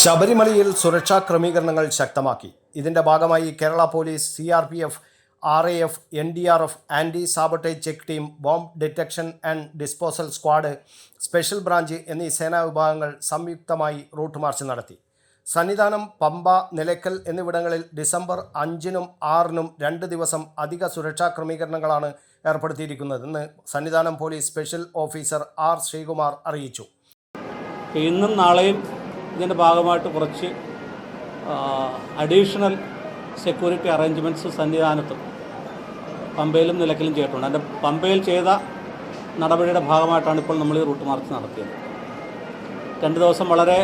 ശബരിമലയിൽ സുരക്ഷാ ക്രമീകരണങ്ങൾ ശക്തമാക്കി. ഇതിന്റെ ഭാഗമായി Kerala police C R P F R A F N D R F anti sabotage check team bomb detection and disposal squad special branch എന്നീ സേനാ വിഭാഗങ്ങൾ സംയുക്തമായി റൂട്ട് മാർച്ച് നടത്തി. സന്നിധാനം പമ്പ നിലയ്ക്കൽ എന്നിവിടങ്ങളിൽ ഡിസംബർ അഞ്ചിനും ആറിനും രണ്ട് ദിവസം അധിക സുരക്ഷാ ക്രമീകരണങ്ങളാണ് ഏർപ്പെടുത്തിയിരിക്കുന്നതെന്ന് Sannidhanam police special officer R Sreekumar അറിയിച്ചു. ഇന്നും നാളെയും ഇതിന്റെ ഭാഗമായിട്ട് കുറച്ച് അഡീഷണൽ സെക്യൂരിറ്റി അറേഞ്ച്മെന്റ്സ് സന്നിധാനത്തും പമ്പയിലും നിലക്കിലും ചെയ്തിട്ടുണ്ട്. അതിന്റെ പമ്പയിൽ ചെയ്ത നടപടിയുടെ ഭാഗമായിട്ടാണ് ഇപ്പോൾ നമ്മൾ ഈ റൂട്ട് മാർച്ച് നടത്തിയത്. രണ്ട് ദിവസം വളരെ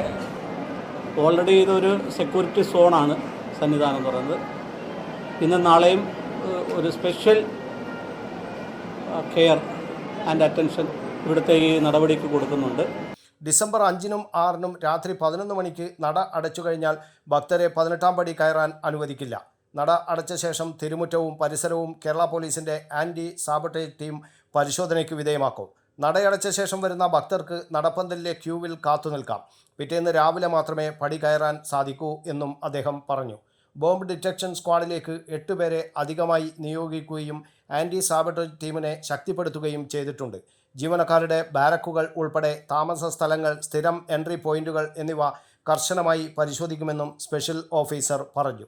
ഓൾറെഡി ഇതൊരു സെക്യൂരിറ്റി സോണാണ് സന്നിധാനം എന്ന് പറയുന്നത്. ഇന്നും നാളെയും ഒരു സ്പെഷ്യൽ കെയർ ആൻഡ് അറ്റൻഷൻ ഇവിടുത്തെ ഈ നടപടിക്ക് കൊടുക്കുന്നുണ്ട്. ഡിസംബർ അഞ്ചിനും ആറിനും രാത്രി പതിനൊന്ന് മണിക്ക് നട അടച്ചു കഴിഞ്ഞാൽ ഭക്തരെ പതിനെട്ടാം പടി കയറാൻ അനുവദിക്കില്ല. നട അടച്ച ശേഷം തിരുമുറ്റവും പരിസരവും കേരള പോലീസിന്റെ ആന്റി സാബട്ടേജ് ടീം പരിശോധനയ്ക്ക് വിധേയമാക്കും. നടയടച്ച ശേഷം വരുന്ന ഭക്തർക്ക് നടപ്പന്തലിലെ ക്യൂവിൽ കാത്തുനിൽക്കാം പിറ്റേന്ന് രാവിലെ മാത്രമേ പടി കയറാൻ സാധിക്കൂ എന്നും അദ്ദേഹം പറഞ്ഞു. ബോംബ് ഡിറ്റക്ഷൻ സ്ക്വാഡിലേക്ക് എട്ടുപേരെ അധികമായി നിയോഗിക്കുകയും ആന്റി സാബട്ടേജ് ടീമിനെ ശക്തിപ്പെടുത്തുകയും ചെയ്തിട്ടുണ്ട്. ജീവനക്കാരുടെ ബാരക്കുകൾ ഉൾപ്പെടെ താമസ സ്ഥലങ്ങൾ സ്ഥിരം എൻട്രി പോയിന്റുകൾ എന്നിവ കർശനമായി പരിശോധിക്കുമെന്നും സ്പെഷ്യൽ ഓഫീസർ പറഞ്ഞു.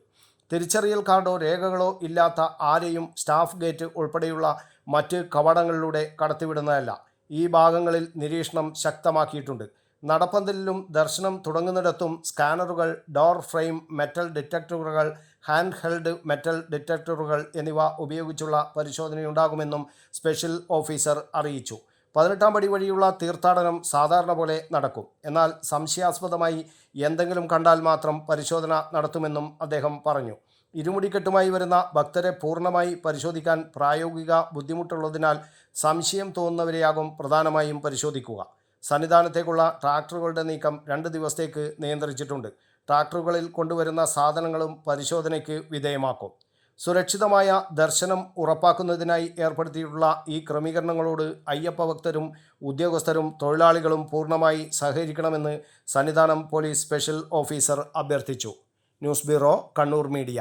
തിരിച്ചറിയൽ കാർഡോ രേഖകളോ ഇല്ലാത്ത ആരെയും സ്റ്റാഫ് ഗേറ്റ് ഉൾപ്പെടെയുള്ള മറ്റ് കവാടങ്ങളിലൂടെ കടത്തിവിടുന്നതല്ല. ഈ ഭാഗങ്ങളിൽ നിരീക്ഷണം ശക്തമാക്കിയിട്ടുണ്ട്. നടപ്പന്തലിലും ദർശനം തുടങ്ങുന്നിടത്തും സ്കാനറുകൾ ഡോർ ഫ്രെയിം മെറ്റൽ ഡിറ്റക്ടറുകൾ ഹാൻഡ് ഹെൽഡ് മെറ്റൽ ഡിറ്റക്ടറുകൾ എന്നിവ ഉപയോഗിച്ചുള്ള പരിശോധനയുണ്ടാകുമെന്നും സ്പെഷ്യൽ ഓഫീസർ അറിയിച്ചു. പതിനെട്ടാം പടി വഴിയുള്ള തീർത്ഥാടനം സാധാരണ പോലെ നടക്കും. എന്നാൽ സംശയാസ്പദമായി എന്തെങ്കിലും കണ്ടാൽ മാത്രം പരിശോധന നടത്തുമെന്നും അദ്ദേഹം പറഞ്ഞു. ഇരുമുടിക്കെട്ടുമായി വരുന്ന ഭക്തരെ പൂർണമായി പരിശോധിക്കാൻ പ്രായോഗിക ബുദ്ധിമുട്ടുള്ളതിനാൽ സംശയം തോന്നുന്നവരെയാകും പ്രധാനമായും പരിശോധിക്കുക. സന്നിധാനത്തേക്കുള്ള ട്രാക്ടറുകളുടെ നീക്കം രണ്ട് ദിവസത്തേക്ക് നിയന്ത്രിച്ചിട്ടുണ്ട്. ട്രാക്ടറുകളിൽ കൊണ്ടുവരുന്ന സാധനങ്ങളും പരിശോധനയ്ക്ക് വിധേയമാക്കും. സുരക്ഷിതമായ ദർശനം ഉറപ്പാക്കുന്നതിനായി ഏർപ്പെടുത്തിയിട്ടുള്ള ഈ ക്രമീകരണങ്ങളോട് അയ്യപ്പ ഭക്തരും ഉദ്യോഗസ്ഥരും തൊഴിലാളികളും പൂർണമായി സഹകരിക്കണമെന്ന് സന്നിധാനം പോലീസ് സ്പെഷ്യൽ ഓഫീസർ അഭ്യർത്ഥിച്ചു. News bureau Kannur media.